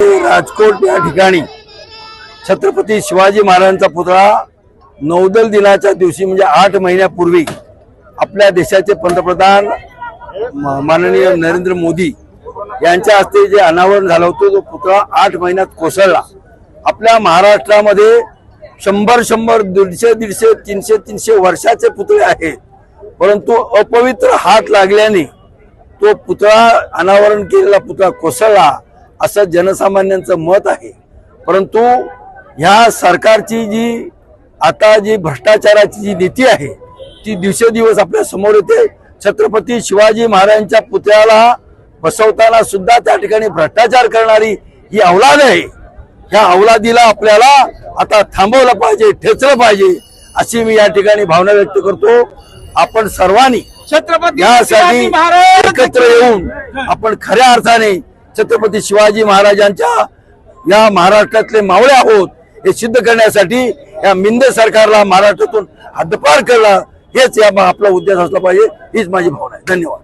राजकोट या ठिकाणी छत्रपती शिवाजी महाराजांचा पुतळा नौदल दिनाच्या दिवशी म्हणजे आठ महिन्यापूर्वी आपल्या देशाचे पंतप्रधान म- माननीय नरेंद्र मोदी यांच्या हस्ते जे अनावरण झालं होतं तो पुतळा आठ महिन्यात कोसळला. आपल्या महाराष्ट्रामध्ये शंभर शंभर दीडशे दीडशे तीनशे तीनशे वर्षाचे पुतळे आहेत. परंतु अपवित्र हात लागल्याने तो पुतळा अनावरण केलेला पुतळा कोसळला. असं जनसामान्यांचं मत आहे. परंतु ह्या सरकारची जी आता जी भ्रष्टाचाराची जी नीती आहे ती दिवसेदिवस आपल्यासमोर येते. छत्रपती शिवाजी महाराजांच्या पुतळ्याला बसवताना सुद्धा त्या ठिकाणी भ्रष्टाचार करणारी ही अवलाद आहे. ह्या अवलादीला आपल्याला आता थांबवलं पाहिजे ठेचलं पाहिजे अशी मी या ठिकाणी भावना व्यक्त करतो. आपण सर्वांनी छत्रपती यासाठी एकत्र येऊन आपण खऱ्या अर्थाने छत्रपती शिवाजी महाराजांच्या या महाराष्ट्रातले मावळे आहोत हे सिद्ध करण्यासाठी या मिंदे सरकारला महाराष्ट्रातून हद्दपार करणं हेच या आपला उद्देश असला पाहिजे हीच माझी भावना आहे. धन्यवाद.